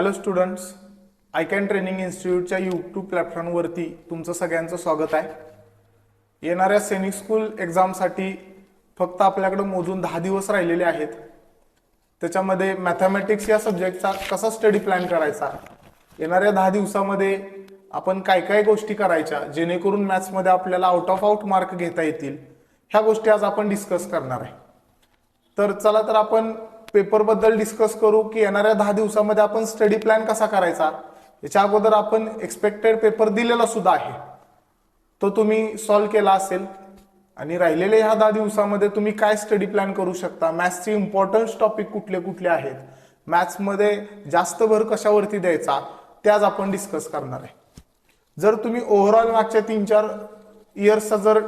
Hello students I can training इन्स्टिट्यूटच्या YouTube प्लॅटफॉर्मवरती तुमचं सगळ्यांचं स्वागत आहे. येणाऱ्या सैनिक स्कूल एक्झामसाठी फक्त आपल्याकडे मोजून दहा दिवस राहिलेले आहेत. त्याच्यामध्ये मॅथमॅटिक्स या सब्जेक्टचा कसा स्टडी प्लॅन करायचा? येणाऱ्या दहा दिवसामध्ये आपण काय काय गोष्टी करायच्या? जेणेकरून मॅथ्समध्ये आपल्याला आउट ऑफ आउट मार्क घेता येतील. ह्या गोष्टी आज आपण डिस्कस करणार आहे. तर चला तर आपण पेपरबद्दल डिस्कस करू की येणाऱ्या दहा दिवसामध्ये आपण स्टडी प्लॅन कसा करायचा? याच्या अगोदर आपण एक्सपेक्टेड पेपर दिलेला सुद्धा आहे. तो तुम्ही सॉल्व केला असेल. आणि राहिलेले ह्या दहा दिवसामध्ये तुम्ही काय स्टडी प्लॅन करू शकता? मॅथ्सचे इम्पॉर्टन्स टॉपिक कुठले कुठले आहेत? मॅथ्समध्ये जास्त भर कशावरती द्यायचा? त्याच आपण डिस्कस करणार आहे. जर तुम्ही ओव्हरऑल मागच्या तीन चार इयर्सचा जर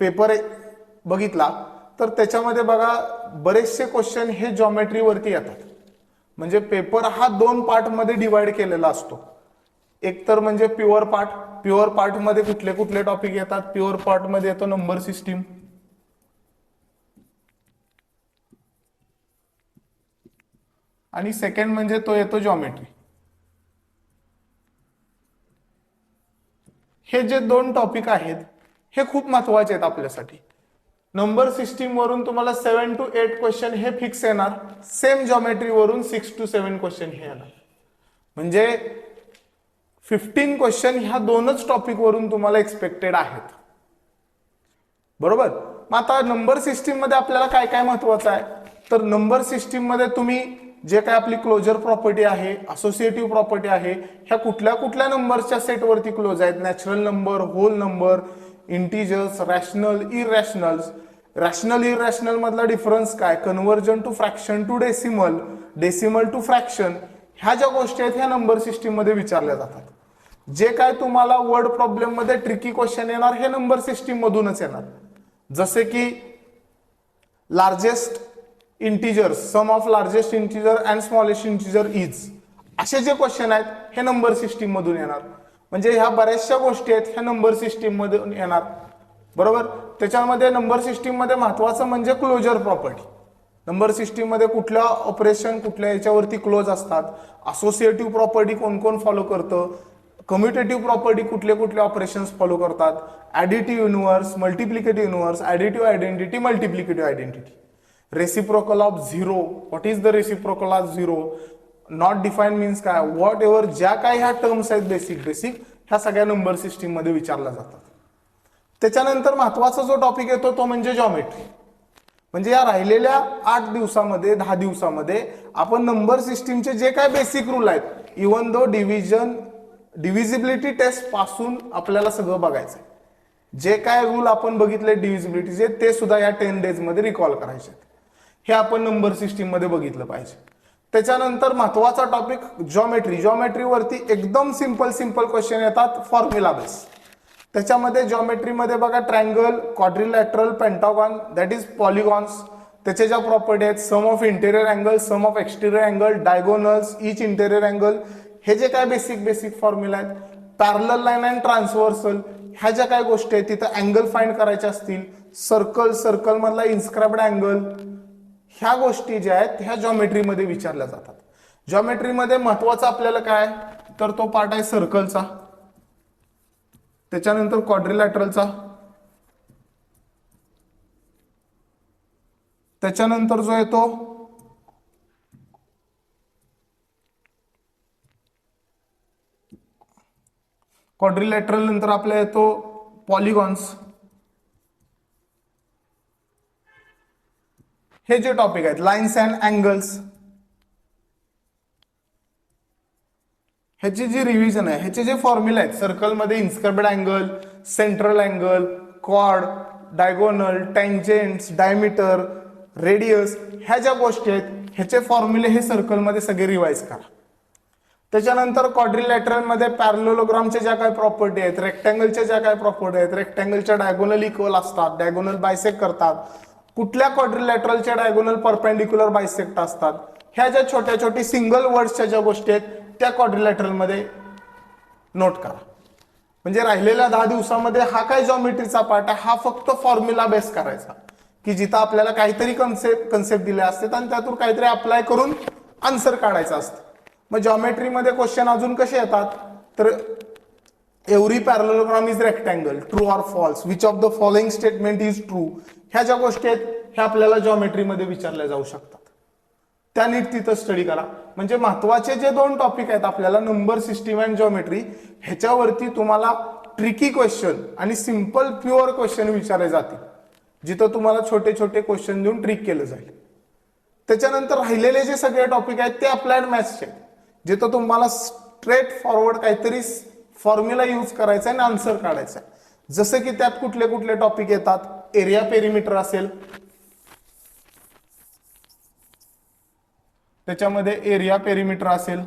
पेपर बघितला तर त्याच्यामध्ये बघा बरेचसे क्वेश्चन हे जॉमेट्रीवरती येतात. म्हणजे पेपर हा दोन पार्टमध्ये डिवाइड केलेला असतो. एक तर म्हणजे प्युअर पार्ट प्युअर पार्टमध्ये कुठले कुठले टॉपिक येतात प्युअर पार्टमध्ये येतो नंबर सिस्टीम आणि सेकंड म्हणजे तो येतो जॉमेट्री हे जे दोन टॉपिक आहेत हे खूप महत्त्वाचे आहेत आपल्यासाठी. नंबर सिस्टीम वरून तुम्हाला सेव्हन टू एट क्वेश्चन हे फिक्स येणार. सेम जॉमेट्री वरून सिक्स टू सेव्हन क्वेश्चन हे येणार. म्हणजे फिफ्टीन क्वेश्चन ह्या दोनच टॉपिक वरून तुम्हाला एक्सपेक्टेड आहेत. बरोबर? मग आता नंबर सिस्टीममध्ये आपल्याला काय काय महत्वाचं आहे? तर नंबर सिस्टीममध्ये तुम्ही जे काय आपली क्लोजर प्रॉपर्टी आहे असोसिएटिव्ह प्रॉपर्टी आहे ह्या कुठल्या कुठल्या नंबरच्या सेटवरती क्लोज आहेत? Natural number whole number integers rational irrationals rational irrational मधला डिफरन्स काय? Conversion to fraction to decimal decimal to fraction ह्या ज्या गोष्टी आहेत ह्या नंबर सिस्टीममध्ये विचारल्या जातात. जे काय तुम्हाला वर्ड प्रॉब्लेममध्ये ट्रिकी क्वेश्चन येणार हे नंबर सिस्टीम मधूनच येणार. जसे की largest integer sum of largest integer and smallest integer is असे जे क्वेश्चन आहेत हे नंबर सिस्टीम मधून येणार. म्हणजे ह्या बऱ्याचशा गोष्टी आहेत ह्या नंबर सिस्टीम मधून येणार. बरोबर? त्याच्यामध्ये नंबर सिस्टीममध्ये महत्त्वाचं महत्वाचं म्हणजे क्लोजर प्रॉपर्टी. नंबर सिस्टीममध्ये कुठल्या ऑपरेशन कुठल्या याच्यावरती क्लोज असतात. असोसिएटिव्ह प्रॉपर्टी कोण कोण फॉलो करतं? कम्युटेटिव्ह प्रॉपर्टी कुठले कुठले ऑपरेशन्स फॉलो करतात? Additive universe multiplicative universe additive identity multiplicative identity reciprocal of zero what is the reciprocal of zero not define means काय? व्हॉट एव्हर ज्या काही ह्या टर्म्स आहेत बेसिक बेसिक ह्या सगळ्या नंबर सिस्टीममध्ये विचारल्या जातात. त्याच्यानंतर महत्त्वाचा जो टॉपिक येतो तो म्हणजे जॉमेट्री म्हणजे या राहिलेल्या आठ दिवसामध्ये दहा दिवसामध्ये आपण नंबर सिस्टीमचे जे काय बेसिक रूल आहेत इवन दो डिव्हिजन डिव्हिजिबिलिटी टेस्टपासून आपल्याला सगळं बघायचं जे काय रूल आपण बघितले डिव्हिजिबिलिटीचे ते सुद्धा या टेन डेजमध्ये रिकॉल करायचे हे आपण नंबर सिस्टीममध्ये बघितलं पाहिजे. त्याच्यानंतर महत्त्वाचा टॉपिक जॉमेट्री जॉमेट्रीवरती एकदम सिंपल सिंपल क्वेश्चन येतात फॉर्म्युला बेस्ड त्याच्यामध्ये जॉमेट्रीमध्ये बघा triangle quadrilateral pentagon that is polygons त्याच्या ज्या प्रॉपर्टी आहेत sum of interior angle sum of exterior angle diagonals each interior angle हे जे काय बेसिक बेसिक फॉर्म्युला आहेत पॅरल लाईन अँड ट्रान्सव्हर्सल ह्या ज्या काय गोष्टी आहेत तिथं अँगल फाइंड करायच्या असतील. सर्कल सर्कलमधला इन्स्क्राइब्ड अँगल ह्या गोष्टी ज्या आहेत ह्या जॉमेट्रीमध्ये विचारल्या जातात. जॉमेट्रीमध्ये महत्वाचं आपल्याला काय? तर तो पार्ट आहे सर्कलचा त्याच्यानंतर क्वाड्रिलॅटरलचा त्याच्यानंतर जो येतो क्वाड्रिलॅटरल नंतर आपला येतो पॉलिगॉन्स हे जे टॉपिक आहेत लाईन्स अँड अँगल्स ह्याची जी रिव्हिजन आहे ह्याचे जे फॉर्म्युला आहेत सर्कलमध्ये inscribed angle central angle quad diagonal tangents diameter radius ह्या ज्या गोष्टी आहेत ह्याचे फॉर्म्युले हे सर्कलमध्ये सगळे रिवाइज करा. त्याच्यानंतर क्वाड्रिलॅटरलमध्ये पॅरलोलोग्रामच्या ज्या काही प्रॉपर्टी आहेत रेक्टँगलच्या ज्या काही प्रॉपर्टी आहेत रेक्टँगलच्या डायगोनल इक्वल असतात डायगोनल बायसेक्ट करतात. कुठल्या क्वाड्रिलॅटरलच्या डायगोनल परपेंडिक्युलर बायसेक्ट असतात? ह्या ज्या छोट्या छोटी सिंगल वर्ड्सच्या ज्या गोष्टी आहेत त्या क्वाड्रिलॅटरलमध्ये नोट करा. म्हणजे राहिलेल्या दहा दिवसामध्ये हा काय जॉमेट्रीचा पार्ट आहे? हा फक्त फॉर्म्युला बेस करायचा. की जिथं आपल्याला काहीतरी कन्सेप्ट कन्सेप्ट दिले असतात आणि त्यातून काहीतरी अप्लाय करून आन्सर काढायचा असतं. मग जॉमेट्रीमध्ये क्वेश्चन अजून कसे येतात? तर every parallelogram is rectangle true or false which of the following statement is true ह्या ज्या गोष्टी आहेत ह्या आपल्याला जॉमेट्रीमध्ये विचारल्या जाऊ शकतात. त्या नीट तिथं स्टडी करा. म्हणजे महत्त्वाचे जे दोन टॉपिक आहेत आपल्याला नंबर सिस्टीम अँड जॉमेट्री ह्याच्यावरती तुम्हाला ट्रिकी क्वेश्चन आणि सिंपल प्युअर क्वेश्चन विचारले जातील. जिथं तुम्हाला छोटे छोटे क्वेश्चन देऊन ट्रिक केलं जाईल. त्याच्यानंतर राहिलेले जे सगळे टॉपिक आहेत ते अप्लाइड मॅथ्सचे जिथं तुम्हाला स्ट्रेट फॉरवर्ड काहीतरी फॉर्म्युला यूज करायचा आहे आणि आन्सर काढायचा आहे जसं की त्यात कुठले कुठले टॉपिक येतात एरिया पेरिमीटर असेल त्याच्यामध्ये एरिया पेरिमीटर असेल.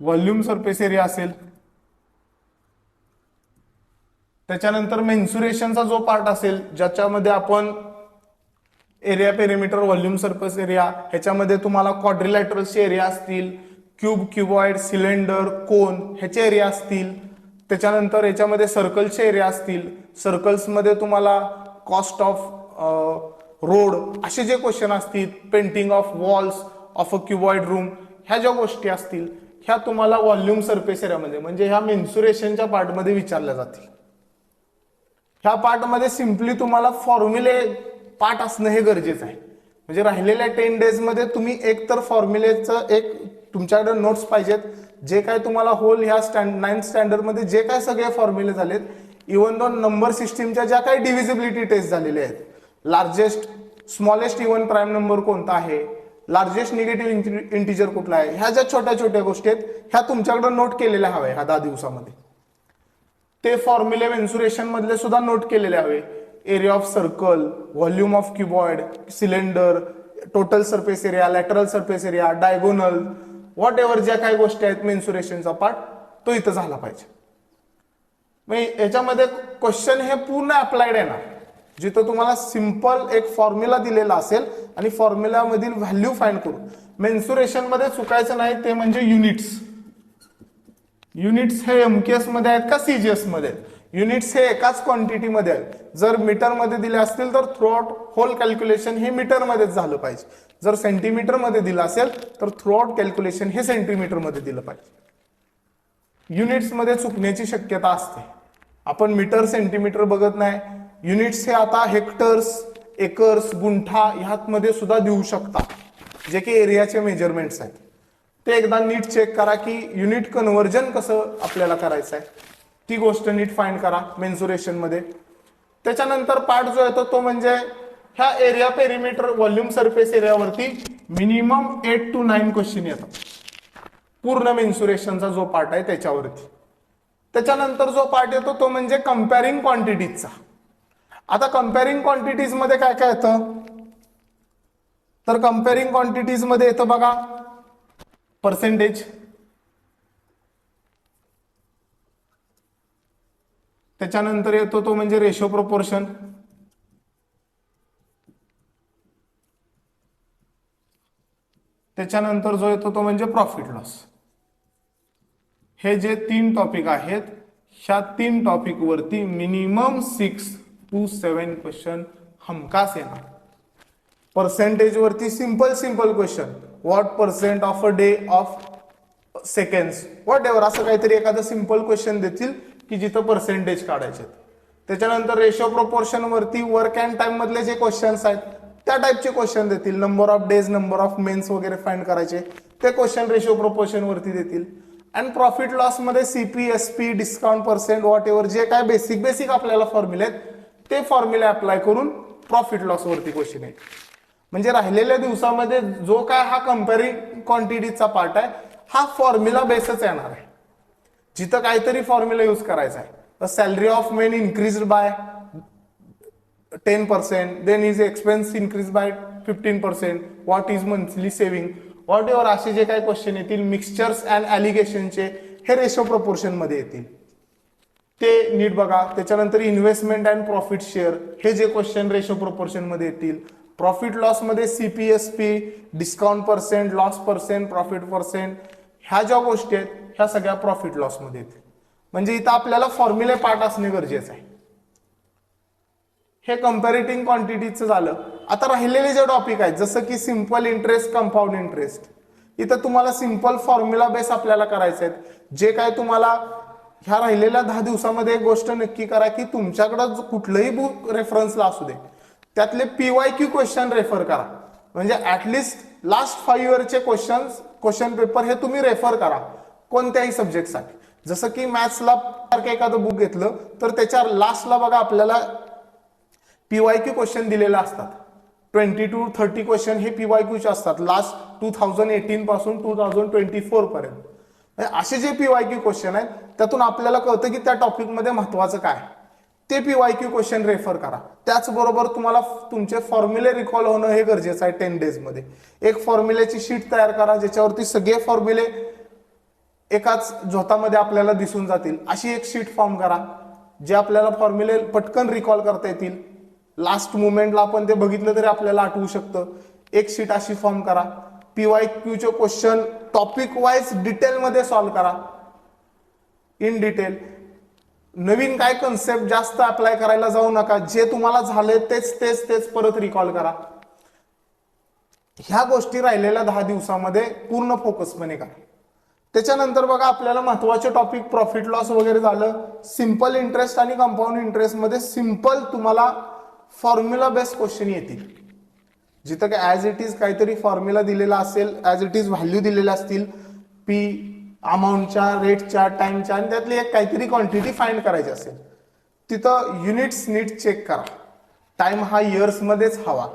व्हॉल्यूम सरफेस एरिया असेल. त्याच्यानंतर मेन्सुरेशनचा जो पार्ट असेल ज्याच्यामध्ये आपण area perimeter volume surface area ह्याच्यामध्ये तुम्हाला क्वाड्रिलॅटरलचे एरिया असतील क्यूब क्युबॉइड सिलेंडर कोन ह्याचे एरिया असतील. त्याच्यानंतर याच्यामध्ये सर्कलचे एरिया असतील. सर्कल्समध्ये तुम्हाला कॉस्ट ऑफ रोड असे जे क्वेश्चन असतील painting of walls of a cuboid room ह्या ज्या गोष्टी असतील ह्या तुम्हाला व्हॉल्यूम सरफेस एरियामध्ये म्हणजे ह्या मेन्सुरेशनच्या पार्टमध्ये विचारल्या जातील. ह्या पार्टमध्ये सिम्पली तुम्हाला फॉर्म्युले पार्ट असणं हे गरजेचं आहे. म्हणजे राहिलेल्या टेन डेजमध्ये तुम्ही एक तर फॉर्म्युलेचं एक तुमच्याकडे नोट्स पाहिजेत. जे काय तुम्हाला होल ह्या स्टँड नाईन्थ स्टँडर्डमध्ये जे काय सगळे फॉर्म्युले झालेत इवन दोन नंबर सिस्टीमच्या ज्या काही डिव्हिजिबिलिटी टेस्ट झालेल्या आहेत largest smallest even prime number कोणता आहे लार्जेस्ट निगेटिव्ह इंटिजर कुठला आहे ह्या ज्या छोट्या छोट्या गोष्टी आहेत ह्या तुमच्याकडे नोट केलेल्या हव्या ह्या दहा दिवसामध्ये. ते फॉर्म्युले मेन्सुरेशन मधले सुद्धा नोट केलेले हवे. Area of circle volume of cuboid cylinder total surface area lateral surface area diagonal whatever ज्या काही गोष्टी आहेत मेन्सुरेशनचा पार्ट तो इथं झाला पाहिजे. म्हणजे याच्यामध्ये क्वेश्चन हे पूर्ण अप्लाइड आहे ना. जिथं तुम्हाला सिंपल एक फॉर्म्युला दिलेला असेल आणि फॉर्म्युलामधील व्हॅल्यू फाईंड करून. मेन्सुरेशनमध्ये चुकायचं नाही ते म्हणजे युनिट्स युनिट्स हे एमकेएसमध्ये आहेत का सीजीएसमध्ये युनिट्स हे एकाच क्वांटिटीमध्ये आहेत. जर मीटरमध्ये दिले असतील तर थ्रूआउट होल कॅल्क्युलेशन हे मीटरमध्येच झालं पाहिजे. जर सेंटीमीटरमध्ये दिलं असेल तर थ्रूआउट कॅल्क्युलेशन हे सेंटीमीटरमध्ये दिलं पाहिजे. युनिट्समध्ये चुकण्याची शक्यता असते. आपण मीटर सेंटीमीटर बघत नाही. युनिट्स हे आता हेक्टर्स एकर्स गुंठा ह्यातमध्ये सुद्धा देऊ शकता जे की एरियाचे मेजरमेंट्स आहेत. ते एकदा नीट चेक करा की युनिट कन्व्हर्जन कसं आपल्याला करायचं आहे ती गोष्ट नीट फाइंड करा मेन्सुरेशनमध्ये. त्याच्यानंतर पार्ट जो येतो तो म्हणजे ह्या area perimeter volume surface एरियावरती minimum eight to nine question येतात. पूर्ण मेन्सुरेशनचा जो पार्ट आहे त्याच्यावरती. त्याच्यानंतर जो पार्ट येतो तो म्हणजे कम्पॅरिंग क्वांटिटीजचा आता कम्पॅरिंग क्वांटिटीजमध्ये काय काय येतं? तर कम्पेरिंग क्वांटिटीजमध्ये येतं बघा. पर्सेंटेज त्याच्यानंतर येतो तो म्हणजे रेशो प्रोपोर्शन त्याच्यानंतर जो येतो तो म्हणजे प्रॉफिट लॉस हे जे तीन टॉपिक आहेत ह्या तीन टॉपिकवरती minimum six to seven question हमखास येणार. पर्सेंटेजवरती simple simple simple question what percent of a day of seconds whatever असं काहीतरी एखादं सिंपल क्वेश्चन देतील की जिथं पर्सेंटेज काढायचे त्याच्यानंतर रेशो प्रोपोर्शन वरती वर्क अँड टाइम मधले जे क्वेश्चन्स आहेत त्या टाईपचे क्वेश्चन देतील. Number of days number of men's वगैरे फाइंड करायचे. ते क्वेश्चन रेशो प्रोपोर्शन वरती देतील. And profit लॉसमध्ये CP SP discount percent whatever जे काय बेसिक बेसिक आपल्याला फॉर्म्युले आहेत ते फॉर्म्युले अप्लाय करून प्रॉफिट लॉस वरती क्वेश्चन आहे म्हणजे राहिलेल्या दिवसामध्ये जो काय हा कम्पॅरिंग क्वांटिटीचा पार्ट आहे हा फॉर्म्युला बेसच येणार आहे. जिथं काहीतरी फॉर्म्युला यूज करायचा आहे. Salary of men increase by ten percent then is expense increase by fifteen percent what is monthly saving whatever असे जे काही क्वेश्चन येतील मिक्सचर्स अँड ॲलिगेशनचे हे रेशो प्रपोर्शनमध्ये येतील. ते नीट बघा. त्याच्यानंतर इन्व्हेस्टमेंट अँड प्रॉफिट शेअर हे जे क्वेश्चन रेशो प्रपोर्शनमध्ये येतील. Profit लॉसमध्ये C P S P discount percent loss percent profit percent ह्या ज्या गोष्टी आहेत ह्या सगळ्या प्रॉफिट लॉसमध्ये येतील. म्हणजे इथं आपल्याला फॉर्म्युले पार्ट असणे गरजेचं आहे. हे कम्पॅरेटिव्ह क्वांटिटीचं झालं. आता राहिलेले जे टॉपिक आहेत जसं की सिंपल इंटरेस्ट कंपाऊंड इंटरेस्ट इथं तुम्हाला सिंपल फॉर्म्युला बेस आपल्याला करायचे आहेत. जे काय तुम्हाला ह्या राहिलेल्या दहा दिवसामध्ये एक गोष्ट नक्की करा की तुमच्याकडं कुठलंही बुक रेफरन्सला असू दे. त्यातले P Y Q question refer करा. म्हणजे ऍटलिस्ट लास्ट फाईव्ह इयरचे क्वेश्चन क्वेश्चन पेपर हे तुम्ही रेफर करा. कोणत्याही सब्जेक्टसाठी जसं की मॅथ्सला सारखं एखादं बुक घेतलं तर त्याच्या लास्टला बघा आपल्याला पीवाय क्यू क्वेश्चन दिलेला असतात. ट्वेंटी टू थर्टी क्वेश्चन हे पीवाय क्यूचे असतात. लास्ट टू थाउजंड एटीन पासून टू थाउजंड ट्वेंटी फोर पर्यंत. म्हणजे असे जे पीवाय क्यू क्वेश्चन आहेत त्यातून आपल्याला कळतं की त्या टॉपिकमध्ये महत्वाचं काय ते पीवाय क्यू क्वेश्चन रेफर करा. त्याचबरोबर तुम्हाला तुमचे फॉर्म्युले रिकॉल होणं हे गरजेचं आहे टेन डेजमध्ये एक फॉर्म्युल्याची शीट तयार करा ज्याच्यावरती सगळे फॉर्म्युले एकाच झोतामध्ये आपल्याला दिसून जातील. अशी एक शीट फॉर्म करा जे आपल्याला फॉर्म्युले पटकन रिकॉल करता येतील. लास्ट मुमेंटला आपण ते बघितलं तरी आपल्याला आठवू शकतं. एक शीट अशी फॉर्म करा. पीवाय क्यूचे क्वेश्चन टॉपिक वाईज डिटेलमध्ये सॉल्व्ह करा. इन डिटेल नवीन काय कन्सेप्ट जास्त अप्लाय करायला जाऊ नका. जे तुम्हाला झाले तेच तेच तेच परत रिकॉल करा. ह्या गोष्टी राहिलेल्या दहा दिवसामध्ये पूर्ण फोकसपणे करा. त्याच्यानंतर बघा आपल्याला महत्त्वाचे टॉपिक प्रॉफिट लॉस वगैरे झालं. सिंपल इंटरेस्ट आणि कंपाऊंड इंटरेस्टमध्ये सिंपल तुम्हाला फॉर्म्युला बेस्ड क्वेश्चन येतील. जिथं काय ॲज इट इज काहीतरी फॉर्म्युला दिलेला असेल ॲज इट इज व्हॅल्यू दिलेल्या असतील पी अमाऊंटच्या रेटच्या टाईमच्या आणि त्यातली एक काहीतरी क्वांटिटी फाईंड करायची असेल तिथं युनिट्स नीट चेक करा. टाइम हा इयर्समध्येच हवा.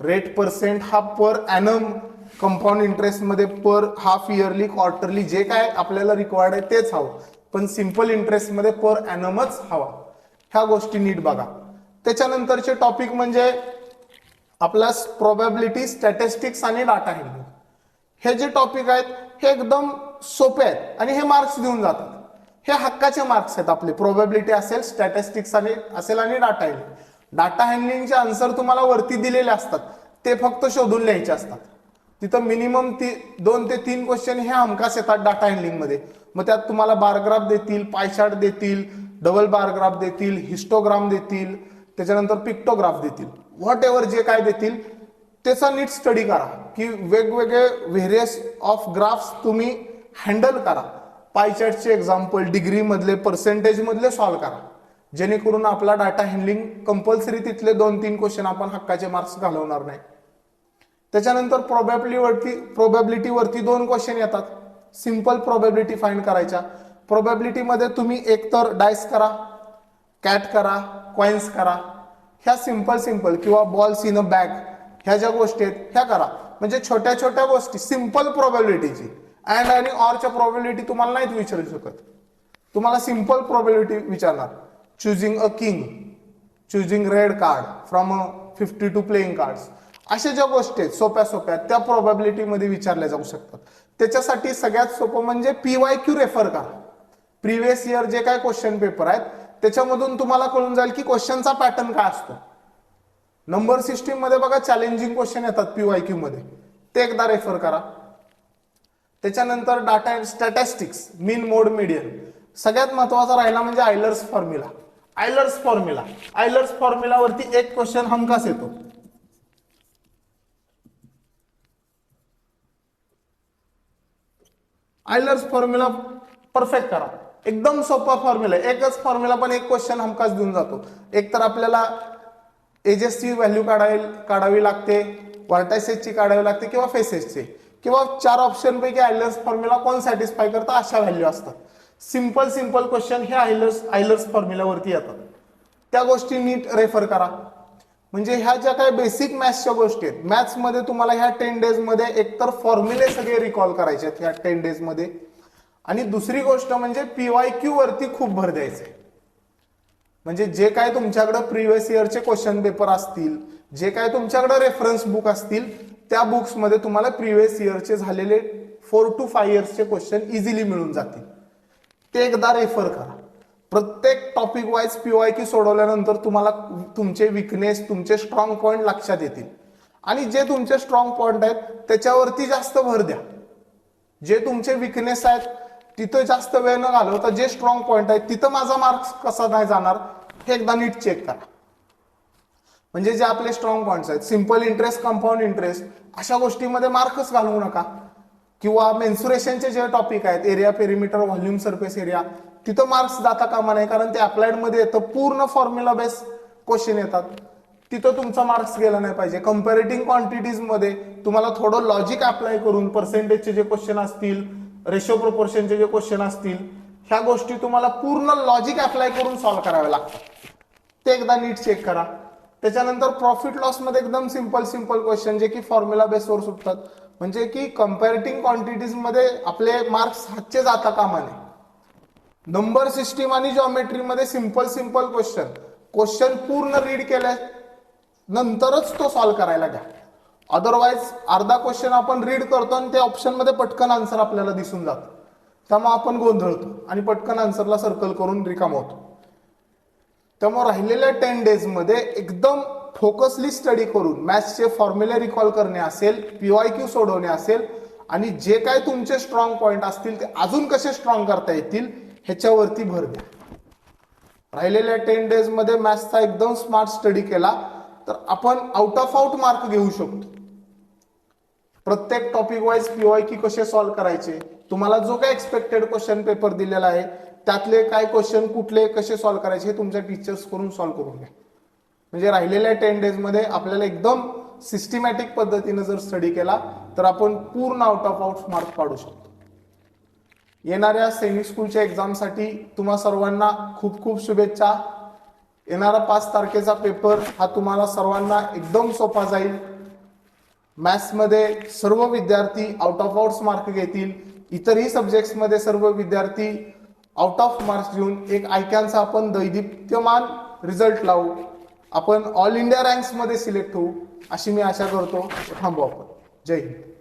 रेट पर्सेंट हा पर ॲनम कंपाऊंड इंटरेस्टमध्ये पर हाफ इयरली क्वार्टरली जे काय आपल्याला रिक्वायर्ड आहे तेच हवं. पण सिंपल इंटरेस्टमध्ये पर ॲनमच हवा. ह्या गोष्टी नीट बघा. त्याच्यानंतरचे टॉपिक म्हणजे आपला प्रोबॅबिलिटी स्टॅटिस्टिक्स आणि डाटा हँडलिंग हे जे टॉपिक आहेत हे एकदम सोपे आहेत आणि हे मार्क्स देऊन जातात. हे हक्काचे मार्क्स आहेत आपले. प्रोबॅबिलिटी असेल स्टॅटिस्टिक्स आणि असेल आणि डाटा हँडलिंग डाटा हँडलिंगचे आन्सर तुम्हाला वरती दिलेले असतात. ते फक्त शोधून लिहायचे असतात. तिथं मिनिमम ती दोन ते तीन क्वेश्चन हे हमखास येतात डाटा हँडलिंगमध्ये मग त्यात तुम्हाला बारग्राफ देतील पायचार्ट देतील डबल बारग्राफ देतील हिस्टोग्राम देतील. त्याच्यानंतर पिक्टोग्राफ देतील. व्हॉट एव्हर जे काय देतील त्याचा नीट स्टडी करा. की वेगवेगळे व्हेरियस ऑफ ग्राफ्स तुम्ही हँडल करा. पायचार्टचे एक्झाम्पल डिग्रीमधले पर्सेंटेजमधले सॉल्व सॉल्व्ह करा. जेणेकरून आपला डाटा हँडलिंग कंपल्सरी तिथले दोन तीन क्वेश्चन आपण हक्काचे मार्क्स घालवणार नाही. त्याच्यानंतर प्रोबॅबिलिटीवरती प्रोबॅबिलिटीवरती दोन क्वेश्चन येतात. सिंपल प्रोबॅबिलिटी फाईंड करायच्या. प्रोबॅबिलिटीमध्ये तुम्ही एकतर डायस करा. कॅट करा कॉइन्स करा. ह्या सिंपल सिंपल किंवा बॉल्स इन अ बॅग ह्या ज्या गोष्टी आहेत ह्या करा. म्हणजे छोट्या छोट्या गोष्टी सिंपल प्रॉबिलिटीची अँड आणि ऑरच्या प्रॉबिलिटी तुम्हाला नाहीत विचारू शकत. तुम्हाला सिंपल प्रॉबिलिटी विचारणार. Choosing a king choosing red card from a fifty two playing cards अशा ज्या गोष्टी आहेत सोप्या सोप्या त्या probability विचारल्या जाऊ शकतात. त्याच्यासाठी सगळ्यात सोपं म्हणजे पी वाय क्यू रेफर करा. प्रिव्हियस इयर जे काय क्वेश्चन पेपर आहेत त्याच्यामधून तुम्हाला कळून जाईल की क्वेश्चनचा पॅटर्न काय असतो. नंबर सिस्टीममध्ये बघा चॅलेंजिंग क्वेश्चन येतात पीवाय क्यू मध्ये. ते एकदा रेफर करा. त्याच्यानंतर data statistics mean mode median सगळ्यात महत्त्वाचा राहिला म्हणजे Euler's formula Euler's formula Euler's फॉर्म्युलावरती एक क्वेश्चन हमखास येतो. आयलर्स फॉर्म्युला परफेक्ट करा. एकदम सोपा फॉर्म्युला एकच फॉर्म्युला पण एक क्वेश्चन हमखास देऊन जातो. एक तर आपल्याला एजेसची व्हॅल्यू काढावी काढावी लागते व्हर्टायसेसची काढावी लागते किंवा फेसेसची किंवा चार ऑप्शन पैकी आयलर्स फॉर्म्युला कोण सॅटिस्फाय करतं अशा व्हॅल्यू असतात. सिंपल सिंपल क्वेश्चन हे आयलर्स आयलर्स फॉर्म्युलावरती येतात. त्या गोष्टी नीट रेफर करा. म्हणजे ह्या ज्या काही बेसिक मॅथ्सच्या गोष्टी आहेत मॅथ्समध्ये तुम्हाला ह्या टेन डेजमध्ये एकतर फॉर्म्युले सगळे रिकॉल करायचे आहेत ह्या टेन डेजमध्ये आणि दुसरी गोष्ट म्हणजे पीवाय क्यू वरती खूप भर द्यायचे. म्हणजे जे काय तुमच्याकडे प्रिव्हियस इयरचे क्वेश्चन पेपर असतील जे काय तुमच्याकडे रेफरन्स बुक असतील त्या बुक्समध्ये तुम्हाला प्रिव्हियस इयरचे झालेले फोर टू फाय इयर्सचे क्वेश्चन इझिली मिळून जातील. ते एकदा रेफर करा. प्रत्येक टॉपिक वाईज पीवाय क्यू सोडवल्यानंतर तुम्हाला तुमचे विकनेस तुमचे स्ट्रॉंग पॉईंट लक्षात येतील. आणि जे तुमचे स्ट्रॉंग पॉईंट आहेत त्याच्यावरती जास्त भर द्या. जे तुमचे विकनेस आहेत तिथं जास्त वेळ न घालवता जे स्ट्रॉंग पॉईंट आहेत तिथं माझा मार्क्स कसा नाही जाणार हे एकदा नीट चेक करा. म्हणजे जे आपले स्ट्रॉंग पॉईंट्स आहेत सिंपल इंटरेस्ट कंपाऊंड इंटरेस्ट अशा गोष्टीमध्ये मार्कच घालवू नका. किंवा मेन्सुरेशनचे जे टॉपिक आहेत area perimeter volume surface area तिथं मार्क्स जाता कामा नाही कारण ते अप्लाइडमध्ये येतं पूर्ण फॉर्म्युला बेस क्वेश्चन येतात. तिथं तुमचा मार्क्स गेला नाही पाहिजे. कम्पॅरेटिंग क्वांटिटीजमध्ये तुम्हाला थोडं लॉजिक अप्लाय करून पर्सेंटेजचे जे क्वेश्चन असतील रेशो प्रोपोर्शनचे जे क्वेश्चन असतील ह्या गोष्टी तुम्हाला पूर्ण लॉजिक अप्लाय करून सॉल्व्ह करावे लागतात. ते एकदा नीट चेक करा. त्याच्यानंतर प्रॉफिट लॉसमध्ये एकदम सिंपल सिंपल क्वेश्चन जे की फॉर्म्युला बेसवर सुटतात म्हणजे की कम्पॅरेटिंग क्वांटिटीजमध्ये आपले मार्क्स हातचे जाता कामा नये नंबर सिस्टीम आणि जॉमेट्रीमध्ये सिंपल सिंपल क्वेश्चन क्वेश्चन पूर्ण रीड केल्या नंतरच तो सॉल्व्ह करायला घ्या. अदरवाईज अर्धा क्वेश्चन आपण रीड करतो आणि त्या ऑप्शनमध्ये पटकन आन्सर आपल्याला दिसून जातं. त्यामुळे आपण गोंधळतो आणि पटकन आन्सरला सर्कल करून रिकामवतो त्यामुळे राहिलेल्या टेन डेजमध्ये एकदम फोकसली स्टडी करून मॅथ्सचे फॉर्म्युले रिकॉल करणे असेल पीवाय क्यू सोडवणे असेल आणि जे काय तुमचे स्ट्रॉंग पॉईंट असतील ते अजून कसे स्ट्रॉंग करता येतील ह्याच्यावरती भर द्या. राहिलेल्या टेन डेजमध्ये मॅथ्सचा एकदम स्मार्ट स्टडी केला तर आपण आउट ऑफ आउट मार्क घेऊ शकतो. प्रत्येक टॉपिक वाईज पीवाय की कसे सॉल्व्ह करायचे? तुम्हाला जो काय एक्सपेक्टेड क्वेश्चन पेपर दिलेला आहे त्यातले काय क्वेश्चन कुठले कसे सॉल्व्ह करायचे हे तुमच्या टीचर्स करून सॉल्व्ह करून घ्या. म्हणजे राहिलेल्या टेन डेजमध्ये आपल्याला एकदम सिस्टमॅटिक पद्धतीने जर स्टडी केला तर आपण पूर्ण आउट ऑफ आउट मार्क पाडू शकतो. येणाऱ्या सेमी स्कूलच्या एक्झामसाठी तुम्हा सर्वांना खूप खूप शुभेच्छा. येणारा पाच तारखेचा पेपर हा तुम्हाला सर्वांना एकदम सोपा जाईल. मॅथ्समध्ये सर्व विद्यार्थी आउट ऑफ आउट्स मार्क घेतील. इतरही सब्जेक्ट्समध्ये सर्व विद्यार्थी आउट ऑफ मार्क्स घेऊन एक ऐक्यांचा आपण दैदिप्यमान रिझल्ट लावू. आपण ऑल इंडिया रँक्समध्ये सिलेक्ट होऊ अशी मी आशा करतो. थांबू आपण. जय हिंद.